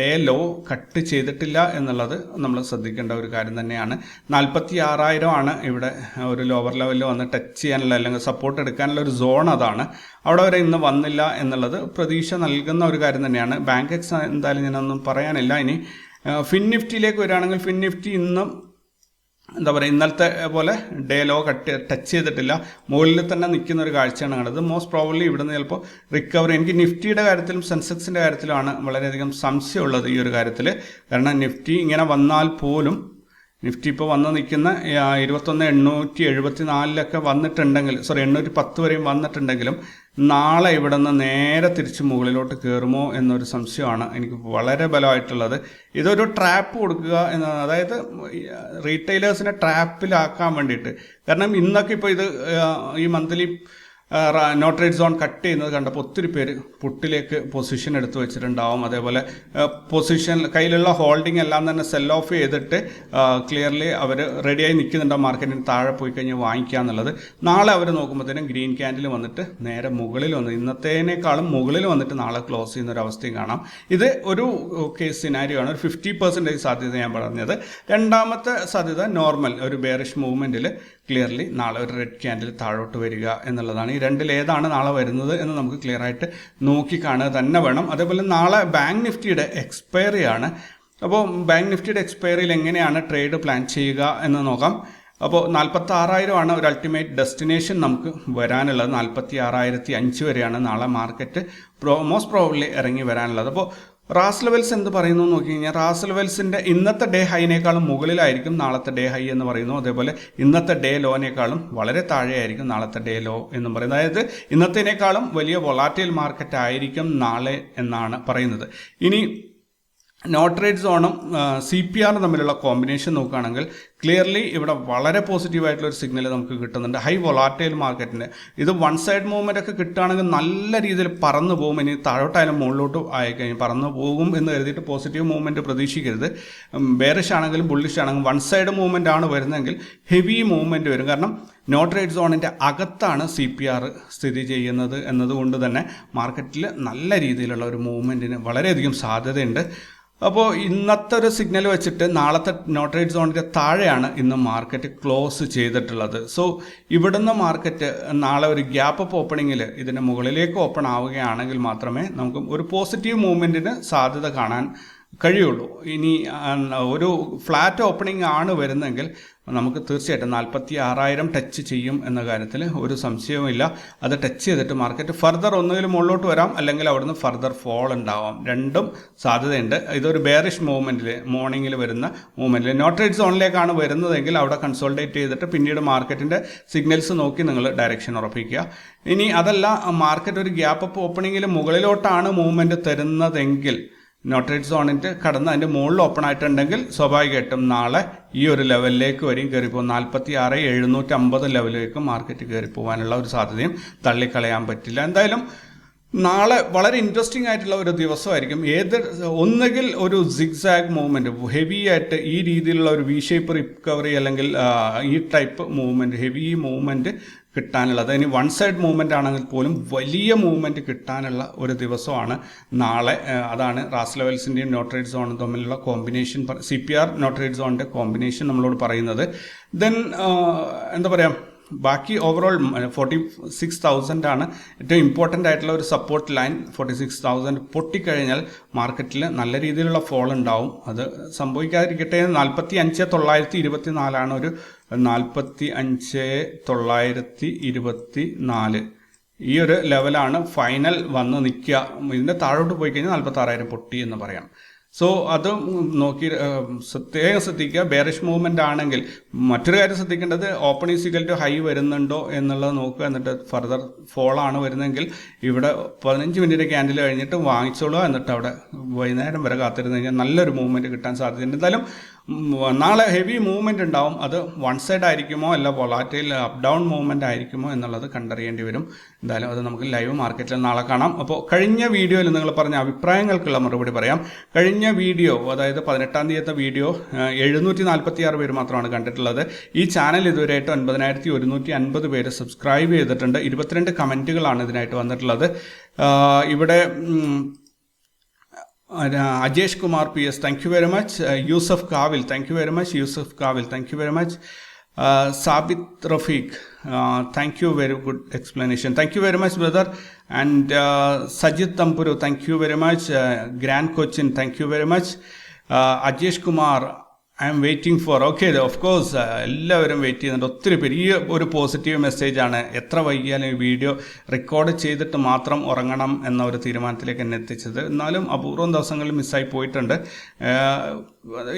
ഡേ ലോ കട്ട് ചെയ്തിട്ടില്ല എന്നുള്ളത് നമ്മൾ ശ്രദ്ധിക്കേണ്ട ഒരു കാര്യം തന്നെയാണ്. നാൽപ്പത്തി ആറായിരം ആണ് ഇവിടെ ഒരു ലോവർ ലെവലിൽ വന്ന് ടച്ച് ചെയ്യാനുള്ള അല്ലെങ്കിൽ സപ്പോർട്ട് എടുക്കാനുള്ള ഒരു സോൺ അതാണ്. അവിടെ വരെ ഇന്ന് വന്നില്ല എന്നുള്ളത് പ്രതീക്ഷ നൽകുന്ന ഒരു കാര്യം തന്നെയാണ്. ബാങ്ക് എക്സ് എന്തായാലും ഞാനൊന്നും പറയാനില്ല. ഇനി ഫിൻ നിഫ്റ്റിയിലേക്ക് വരികയാണെങ്കിൽ ഫിൻ നിഫ്റ്റി ഇന്നും എന്താ പറയുക ഇന്നലത്തെ പോലെ ഡേ ലോ കട്ട് ടച്ച് ചെയ്തിട്ടില്ല. മുകളിൽ തന്നെ നിൽക്കുന്ന ഒരു കാഴ്ചയാണ് കാണുന്നത് മോസ്റ്റ് പ്രോബ്ലി ഇവിടുന്ന് ചിലപ്പോൾ റിക്കവറി എനിക്ക് നിഫ്റ്റിയുടെ കാര്യത്തിലും സെൻസെക്സിന്റെ കാര്യത്തിലുമാണ് വളരെയധികം സംശയമുള്ളത് ഈ ഒരു കാര്യത്തിൽ കാരണം നിഫ്റ്റി ഇങ്ങനെ വന്നാൽ പോലും നിഫ്റ്റി ഇപ്പോൾ വന്ന് നിൽക്കുന്ന ഇരുപത്തൊന്ന് എണ്ണൂറ്റി എഴുപത്തി നാലിലൊക്കെ വന്നിട്ടുണ്ടെങ്കിൽ സോറി എണ്ണൂറ്റി പത്ത് വരെയും വന്നിട്ടുണ്ടെങ്കിലും നാളെ ഇവിടെ നിന്ന് നേരെ തിരിച്ച് മുകളിലോട്ട് കയറുമോ എന്നൊരു സംശയമാണ് എനിക്ക് വളരെ ബലമായിട്ടുള്ളത്. ഇതൊരു ട്രാപ്പ് കൊടുക്കുക എന്നാണ് അതായത് റീറ്റെയിലേഴ്സിനെ ട്രാപ്പിലാക്കാൻ വേണ്ടിയിട്ട്. കാരണം ഇന്നൊക്കെ ഇപ്പോൾ ഇത് ഈ മന്ത്ലി നോട്രേറ്റ് സോൺ കട്ട് ചെയ്യുന്നത് കണ്ടപ്പോൾ ഒത്തിരി പേര് പുട്ടിലേക്ക് പൊസിഷൻ എടുത്ത് വെച്ചിട്ടുണ്ടാവും. അതേപോലെ പൊസിഷൻ കയ്യിലുള്ള ഹോൾഡിംഗ് എല്ലാം തന്നെ സെൽ ഓഫ് ചെയ്തിട്ട് ക്ലിയർലി അവർ റെഡിയായി നിൽക്കുന്നുണ്ടാവും മാർക്കറ്റിന് താഴെ പോയി കഴിഞ്ഞ് വാങ്ങിക്കുക എന്നുള്ളത്. നാളെ അവർ നോക്കുമ്പോഴത്തേനും ഗ്രീൻ ക്യാൻഡിൽ വന്നിട്ട് നേരെ മുകളിൽ വന്ന് ഇന്നത്തേനേക്കാളും മുകളിൽ വന്നിട്ട് നാളെ ക്ലോസ് ചെയ്യുന്ന ഒരു അവസ്ഥയും കാണാം. ഇത് ഒരു കേസ് സിനാരിയോ ആണ്. ഒരു ഫിഫ്റ്റി പെർസെന്റേജ് സാധ്യത ഞാൻ പറഞ്ഞത്. രണ്ടാമത്തെ സാധ്യത നോർമൽ ഒരു ബെയറിഷ് മൂവ്മെന്റിൽ ക്ലിയർലി നാളെ ഒരു റെഡ് ക്യാൻഡിൽ താഴോട്ട് വരിക എന്നുള്ളതാണ്. ഈ രണ്ടിൽ ഏതാണ് നാളെ വരുന്നത് എന്ന് നമുക്ക് ക്ലിയർ ആയിട്ട് നോക്കി കാണുക തന്നെ വേണം. അതേപോലെ നാളെ ബാങ്ക് നിഫ്റ്റിയുടെ എക്സ്പയറി ആണ്. അപ്പോൾ ബാങ്ക് നിഫ്റ്റിയുടെ എക്സ്പയറിയിൽ എങ്ങനെയാണ് ട്രേഡ് പ്ലാൻ ചെയ്യുക എന്ന് നോക്കാം. അപ്പോൾ നാൽപ്പത്തി ആറായിരമാണ് ഒരു അൾട്ടിമേറ്റ് ഡെസ്റ്റിനേഷൻ നമുക്ക് വരാനുള്ളത്. നാൽപ്പത്തി ആറായിരത്തി അഞ്ച് വരെയാണ് നാളെ മാർക്കറ്റ് പ്രോ മോസ്റ്റ് പ്രോബ്ലി ഇറങ്ങി വരാനുള്ളത്. അപ്പോൾ റാസ് ലെവൽസ് എന്ത് പറയുന്നു നോക്കി കഴിഞ്ഞാൽ റാസ് ലെവൽസിന്റെ ഇന്നത്തെ ഡേ ഹൈനേക്കാളും മുകളിലായിരിക്കും നാളത്തെ ഡേ ഹൈ എന്ന് പറയുന്നു. അതേപോലെ ഇന്നത്തെ ഡേ ലോനേക്കാളും വളരെ താഴെയായിരിക്കും നാളത്തെ ഡേ ലോ എന്നും പറയുന്നത് അതായത് ഇന്നത്തേനേക്കാളും വലിയ വൊളാറ്റൈൽ മാർക്കറ്റ് ആയിരിക്കും നാളെ എന്നാണ് പറയുന്നത്. ഇനി നോട്രേറ്റ് സോണും സി പി ആറും തമ്മിലുള്ള കോമ്പിനേഷൻ നോക്കുകയാണെങ്കിൽ ക്ലിയർലി ഇവിടെ വളരെ പോസിറ്റീവായിട്ടുള്ള ഒരു സിഗ്നൽ നമുക്ക് കിട്ടുന്നുണ്ട്. ഹൈ വൊളാറ്റൈൽ മാർക്കറ്റിന് ഇത് വൺ സൈഡ് മൂവ്മെന്റ് ഒക്കെ കിട്ടുകയാണെങ്കിൽ നല്ല രീതിയിൽ പറന്നു പോകും. ഇനി താഴോട്ടായാലും മുകളിലോട്ട് ആയിക്കഴിഞ്ഞ് പറന്നു പോകും എന്ന് കരുതിയിട്ട് പോസിറ്റീവ് മൂവ്മെന്റ് പ്രതീക്ഷിക്കരുത്. ബേറിഷ് ആണെങ്കിലും ബുള്ളിഷ് ആണെങ്കിലും വൺ സൈഡ് മൂവ്മെന്റ് ആണ് വരുന്നതെങ്കിൽ ഹെവി മൂവ്മെന്റ് വരും. കാരണം നോട്ട് റേറ്റ് സോണിന്റെ അകത്താണ് സി പി ആർ സ്ഥിതി ചെയ്യുന്നത് എന്നതുകൊണ്ട് തന്നെ മാർക്കറ്റിൽ നല്ല രീതിയിലുള്ള ഒരു മൂവ്മെന്റിന് വളരെയധികം സാധ്യതയുണ്ട്. അപ്പോൾ ഇന്നത്തെ ഒരു സിഗ്നൽ വെച്ചിട്ട് നാളത്തെ നോട്ടറേറ്റ് സോണിന്റെ താഴെയാണ് ഇന്ന് മാർക്കറ്റ് ക്ലോസ് ചെയ്തിട്ടുള്ളത്. സോ ഇവിടുന്ന് മാർക്കറ്റ് നാളെ ഒരു ഗ്യാപ്പ് അപ്പ് ഓപ്പണിങ്ങിൽ ഇതിന് മുകളിലേക്ക് ഓപ്പൺ ആവുകയാണെങ്കിൽ മാത്രമേ നമുക്ക് ഒരു പോസിറ്റീവ് മൂവ്മെന്റിന് സാധ്യത കാണാൻ കഴിയുള്ളൂ. ഇനി ഒരു ഫ്ലാറ്റ് ഓപ്പണിംഗ് ആണ് വരുന്നതെങ്കിൽ നമുക്ക് തീർച്ചയായിട്ടും നാൽപ്പത്തി ആറായിരം ടച്ച് ചെയ്യും എന്ന കാര്യത്തിൽ ഒരു സംശയവുമില്ല. അത് ടച്ച് ചെയ്തിട്ട് മാർക്കറ്റ് ഫർദർ ഒന്നുകിൽ മുകളിലോട്ട് വരാം അല്ലെങ്കിൽ അവിടുന്ന് ഫർദർ ഫോൾ ഉണ്ടാവാം. രണ്ടും സാധ്യതയുണ്ട്. ഇതൊരു ബെയറിഷ് മൂവ്മെന്റിൽ മോർണിംഗിൽ വരുന്ന മൂവ്മെന്റിൽ നോട്ട് റേറ്റ് സോണിലേക്കാണ് വരുന്നതെങ്കിൽ അവിടെ കൺസോൾട്ടേറ്റ് ചെയ്തിട്ട് പിന്നീട് മാർക്കറ്റിന്റെ സിഗ്നൽസ് നോക്കി നിങ്ങൾ ഡയറക്ഷൻ ഉറപ്പിക്കുക. ഇനി അതല്ല മാർക്കറ്റ് ഒരു ഗ്യാപ്പ് അപ്പ് ഓപ്പണിങ്ങിൽ മുകളിലോട്ടാണ് മൂവ്മെന്റ് തരുന്നതെങ്കിൽ നോട്ടറേറ്റ് സോണിന്റെ കടന്ന് അതിന്റെ മുകളിൽ ഓപ്പൺ ആയിട്ടുണ്ടെങ്കിൽ സ്വാഭാവികമായിട്ടും നാളെ ഈ ഒരു ലെവലിലേക്ക് വരെയും കയറിപ്പോകും നാൽപ്പത്തി ആറ് എഴുന്നൂറ്റി അമ്പത് ലെവലിലേക്ക് മാർക്കറ്റ് കയറി പോകാനുള്ള ഒരു സാധ്യതയും തള്ളിക്കളയാൻ പറ്റില്ല. എന്തായാലും നാളെ വളരെ ഇൻട്രസ്റ്റിംഗ് ആയിട്ടുള്ള ഒരു ദിവസമായിരിക്കും. ഏത് ഒന്നുകിൽ ഒരു സിഗ്സാഗ് മൂവ്മെന്റ് ഹെവി ആയിട്ട് ഈ രീതിയിലുള്ള ഒരു വി ഷേപ്പ് റിക്കവറി അല്ലെങ്കിൽ ഈ ടൈപ്പ് മൂവ്മെന്റ് ഹെവി മൂവ്മെന്റ് കിട്ടാനുള്ള അതായത് വൺ സൈഡ് മൂവ്മെന്റ് ആണെങ്കിൽ പോലും വലിയ മൂവ്മെന്റ് കിട്ടാനുള്ള ഒരു ദിവസമാണ് നാളെ. അതാണ് റാസ് ലെവൽസിന്റെയും നോട്ടറേറ്റ് സോണും തമ്മിലുള്ള combination C P R no trade സോണിന്റെ കോമ്പിനേഷൻ നമ്മളോട് പറയുന്നത്. ദെൻ എന്താ പറയുക ബാക്കി ഓവറോൾ ഫോർട്ടി സിക്സ് തൗസൻഡ് ആണ്. ഏറ്റവും ഇമ്പോർട്ടന്റ് ആയിട്ടുള്ള ഒരു support line forty six thousand പൊട്ടിക്കഴിഞ്ഞാൽ മാർക്കറ്റിൽ നല്ല രീതിയിലുള്ള ഫോൾ ഉണ്ടാവും. അത് സംഭവിക്കാതിരിക്കട്ടെ. നാൽപ്പത്തി അഞ്ച് തൊള്ളായിരത്തി ഇരുപത്തി നാലാണ് ഒരു നാൽപ്പത്തി അഞ്ച് തൊള്ളായിരത്തി ഇരുപത്തി നാല് ഈ ഒരു ലെവലാണ് ഫൈനൽ വന്ന് നിൽക്കുക. ഇതിന്റെ താഴോട്ട് പോയി കഴിഞ്ഞാൽ നാൽപ്പത്തി ആറായിരം പൊട്ടി എന്ന് പറയാം. സോ അത് നോക്കി പ്രത്യേകം ശ്രദ്ധിക്കുക. ബെയറിഷ് മൂവ്മെന്റ് ആണെങ്കിൽ മറ്റൊരു കാര്യം ശ്രദ്ധിക്കേണ്ടത് ഓപ്പൺ ഈസിക്കൽ ടു ഹൈ വരുന്നുണ്ടോ എന്നുള്ളത് നോക്കുക. എന്നിട്ട് ഫർദർ ഫോൾ ആണ് വരുന്നതെങ്കിൽ ഇവിടെ പതിനഞ്ച് മിനിറ്റ് ക്യാൻഡിൽ കഴിഞ്ഞിട്ട് വാങ്ങിച്ചോളുക. എന്നിട്ട് അവിടെ വൈകുന്നേരം വരെ കാത്തിരുന്ന് കഴിഞ്ഞാൽ നല്ലൊരു മൂവ്മെന്റ് കിട്ടാൻ സാധ്യതയുണ്ട്. എന്തായാലും നാളെ ഹെവി മൂവ്മെന്റ് ഉണ്ടാവും. അത് വൺ സൈഡ് ആയിരിക്കുമോ അല്ല വൊളാറ്റൈൽ അപ്പ് ഡൗൺ മൂവ്മെന്റ് ആയിരിക്കുമോ എന്നുള്ളത് കണ്ടറിയേണ്ടി വരും. എന്തായാലും അത് നമുക്ക് ലൈവ് മാർക്കറ്റിൽ നാളെ കാണാം. അപ്പോൾ കഴിഞ്ഞ വീഡിയോയിൽ നിങ്ങൾ പറഞ്ഞ അഭിപ്രായങ്ങൾക്കുള്ള മറുപടി പറയാം. കഴിഞ്ഞ വീഡിയോ അതായത് പതിനെട്ടാം തീയതി വീഡിയോ എഴുന്നൂറ്റി നാൽപ്പത്തി ആറ് പേര് മാത്രമാണ് കണ്ടിട്ടുള്ളത്. ഈ ചാനൽ ഇതുവരെയായിട്ട് ഒൻപതിനായിരത്തി ഒരുന്നൂറ്റി അൻപത് പേര് സബ്സ്ക്രൈബ് ചെയ്തിട്ടുണ്ട്. ഇരുപത്തിരണ്ട് കമന്റുകളാണ് ഇതിനായിട്ട് വന്നിട്ടുള്ളത്. Uh, Ajesh Kumar PS, thank you very much. Uh, Yusuf Kavil, thank you very much. Yusuf Kavil, thank you very much. Uh, Sabit Rafiq, uh, thank you, very good explanation. Thank you very much, brother. And uh, Sajid Tampuru, thank you very much. Uh, Grand Cochin, thank you very much. Uh, Ajesh Kumar, I'm waiting for okay of course എല്ലാവരും wait ചെയ്യുന്നുണ്ട്. ഒത്തിരി പേര് ഈ ഒരു positive മെസ്സേജാണ് എത്ര വൈകിയാലും ഈ video record ചെയ്തിട്ട് മാത്രം ഉറങ്ങണം എന്ന ഒരു തീരുമാനത്തിലേക്ക് എന്നെ എത്തിച്ചത്. എന്നാലും അപൂർവം ദിവസങ്ങളിൽ മിസ്സായി പോയിട്ടുണ്ട്.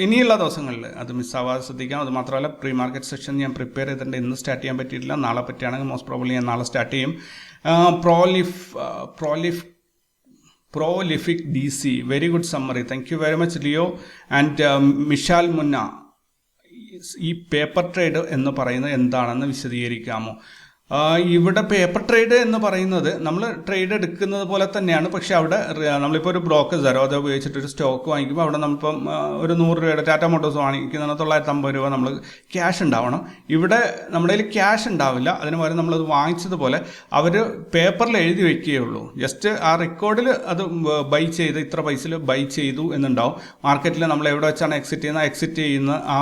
ഇനിയുള്ള ദിവസങ്ങളിൽ അത് മിസ്സാവാതെ ശ്രദ്ധിക്കാം. അത് മാത്രമല്ല പ്രീ മാർക്കറ്റ് സെഷൻ ഞാൻ പ്രിപ്പയർ ചെയ്തിട്ടുണ്ട്. ഇന്ന് സ്റ്റാർട്ട് ചെയ്യാൻ പറ്റിയിട്ടില്ല. നാളെ പറ്റുകയാണെങ്കിൽ മോസ്റ്റ് പ്രോബ്ലി ഞാൻ നാളെ സ്റ്റാർട്ട് ചെയ്യും. പ്രോലിഫ് പ്രോലിഫ് prolific D C very good summary thank you very much Leo and Mishal Munna ഈ പേപ്പർ ട്രേഡ് എന്ന് പറയുന്നത് എന്താണെന്ന് വിശദീകരിക്കാമോ? ഇവിടെ പേപ്പർ ട്രേഡ് എന്ന് പറയുന്നത് നമ്മൾ ട്രേഡ് എടുക്കുന്നത് പോലെ തന്നെയാണ്. പക്ഷേ അവിടെ നമ്മളിപ്പോൾ ഒരു ബ്രോക്കർ സരോദ ഉപയോഗിച്ചിട്ട് ഒരു സ്റ്റോക്ക് വാങ്ങിക്കുമ്പോൾ അവിടെ നമ്മളിപ്പം ഒരു നൂറ് രൂപയുടെ ടാറ്റ മോട്ടോഴ്സ് വാങ്ങിക്കുന്ന തൊള്ളായിരത്തി അമ്പത് രൂപ നമ്മൾ ക്യാഷ് ഉണ്ടാവണം. ഇവിടെ നമ്മുടെ കയ്യിൽ ക്യാഷ് ഉണ്ടാവില്ല. അതിന് പകരം നമ്മളത് വാങ്ങിച്ചതുപോലെ അവർ പേപ്പറിൽ എഴുതി വെക്കുകയുള്ളൂ ജസ്റ്റ് ആ റെക്കോർഡിൽ അത് ബൈ ചെയ്ത് ഇത്ര പൈസയിൽ ബൈ ചെയ്തു എന്നുണ്ടാവും. മാർക്കറ്റിൽ നമ്മൾ എവിടെ വെച്ചാണ് എക്സിറ്റ് ചെയ്യുന്നത്? എക്സിറ്റ് ചെയ്യുന്ന ആ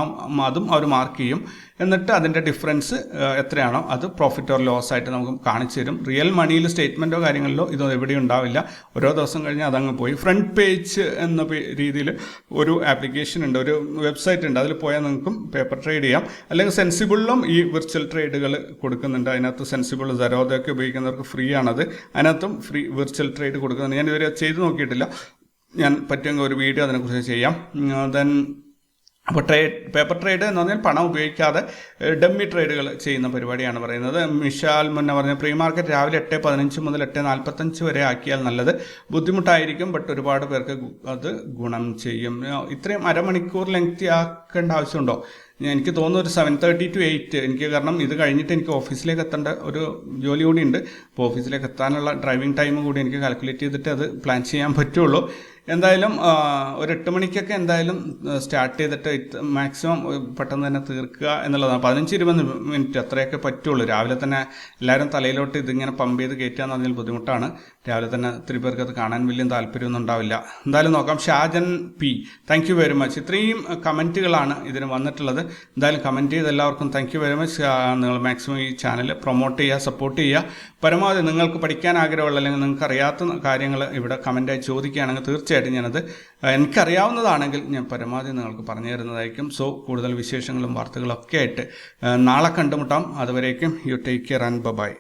അതും അവർ മാർക്ക് ചെയ്യും. എന്നിട്ട് അതിന്റെ ഡിഫറൻസ് എത്രയാണോ അത് പ്രോഫിറ്റ് ഓർ ലോസ് ആയിട്ട് നമുക്ക് കാണിച്ചു തരും. റിയൽ മണിയിൽ സ്റ്റേറ്റ്മെന്റോ കാര്യങ്ങളിലോ ഇതൊന്നും എവിടെയും ഉണ്ടാവില്ല. ഓരോ ദിവസം കഴിഞ്ഞ് അതങ്ങ് പോയി. ഫ്രണ്ട് പേജ് എന്ന രീതിയിൽ ഒരു ആപ്ലിക്കേഷൻ ഉണ്ട് ഒരു വെബ്സൈറ്റ് ഉണ്ട്. അതിൽ പോയാൽ നിങ്ങൾക്കും പേപ്പർ ട്രേഡ് ചെയ്യാം. അല്ലെങ്കിൽ സെൻസിബിളിലും ഈ വിർച്വൽ ട്രേഡുകൾ കൊടുക്കുന്നുണ്ട്. അതിനകത്ത് സെൻസിബിൾ സരോദയൊക്കെ ഉപയോഗിക്കുന്നവർക്ക് ഫ്രീ ആണത്. അതിനകത്തും ഫ്രീ വിർച്വൽ ട്രേഡ് കൊടുക്കുന്നുണ്ട്. ഞാൻ ഇതുവരെ ചെയ്ത് നോക്കിയിട്ടില്ല. ഞാൻ പറ്റുമെങ്കിൽ ഒരു വീഡിയോ അതിനെക്കുറിച്ച് ചെയ്യാം. ദെൻ അപ്പോൾ ട്രേഡ് പേപ്പർ ട്രേഡ് എന്ന് പറഞ്ഞാൽ പണം ഉപയോഗിക്കാതെ ഡമ്മി ട്രേഡുകൾ ചെയ്യുന്ന പരിപാടിയാണ് പറയുന്നത്. മിഷാൽ മുന്നേ പറഞ്ഞ പ്രീ മാർക്കറ്റ് രാവിലെ എട്ട് പതിനഞ്ച് മുതൽ എട്ട് നാൽപ്പത്തഞ്ച് വരെ ആക്കിയാൽ നല്ലത്. ബുദ്ധിമുട്ടായിരിക്കും ബട്ട് ഒരുപാട് പേർക്ക് അത് ഗുണം ചെയ്യും. ഇത്രയും അരമണിക്കൂർ ലെങ്തി ആക്കേണ്ട ആവശ്യമുണ്ടോ? എനിക്ക് തോന്നുന്നു ഒരു സെവൻ തേർട്ടി ടു എയ്റ്റ് എനിക്ക് കാരണം ഇത് കഴിഞ്ഞിട്ട് എനിക്ക് ഓഫീസിലേക്ക് എത്തേണ്ട ഒരു ജോലി കൂടി ഉണ്ട്. അപ്പോൾ ഓഫീസിലേക്ക് എത്താനുള്ള ഡ്രൈവിംഗ് ടൈം കൂടി എനിക്ക് കാൽക്കുലേറ്റ് ചെയ്തിട്ട് അത് പ്ലാൻ ചെയ്യാൻ പറ്റുള്ളൂ. എന്തായാലും ഒരു എട്ട് മണിക്കൊക്കെ എന്തായാലും സ്റ്റാർട്ട് ചെയ്തിട്ട് മാക്സിമം പെട്ടെന്ന് തന്നെ തീർക്കുക എന്നുള്ളതാണ്. പതിനഞ്ച് ഇരുപത് മിനിറ്റ് അത്രയൊക്കെ പറ്റുള്ളൂ. രാവിലെ തന്നെ എല്ലാവരും തലയിലോട്ട് ഇതിങ്ങനെ പമ്പ് ചെയ്ത് കയറ്റുക എന്ന് പറഞ്ഞാൽ ബുദ്ധിമുട്ടാണ്. രാവിലെ തന്നെ ഒത്തിരി പേർക്ക് അത് കാണാൻ വലിയ താല്പര്യമൊന്നും ഉണ്ടാവില്ല. എന്തായാലും നോക്കാം. Shajan P thank you very much ഇത്രയും കമന്റുകളാണ് ഇതിന് വന്നിട്ടുള്ളത്. എന്തായാലും കമന്റ് ചെയ്ത് എല്ലാവർക്കും താങ്ക് യു വെരി മച്ച് നിങ്ങൾ മാക്സിമം ഈ ചാനൽ പ്രൊമോട്ട് ചെയ്യുക സപ്പോർട്ട് ചെയ്യുക. പരമാവധി നിങ്ങൾക്ക് പഠിക്കാൻ ആഗ്രഹമുള്ള അല്ലെങ്കിൽ നിങ്ങൾക്ക് അറിയാത്ത കാര്യങ്ങൾ ഇവിടെ കമന്റായി ചോദിക്കുകയാണെങ്കിൽ തീർച്ചയായിട്ടും ഞാനത് എനിക്കറിയാവുന്നതാണെങ്കിൽ ഞാൻ പരമാവധി നിങ്ങൾക്ക് പറഞ്ഞു തരുന്നതായിരിക്കും. സോ കൂടുതൽ വിശേഷങ്ങളും വാർത്തകളും ഒക്കെ ആയിട്ട് നാളെ കണ്ടുമുട്ടാം. അതുവരേക്കും you take care and bye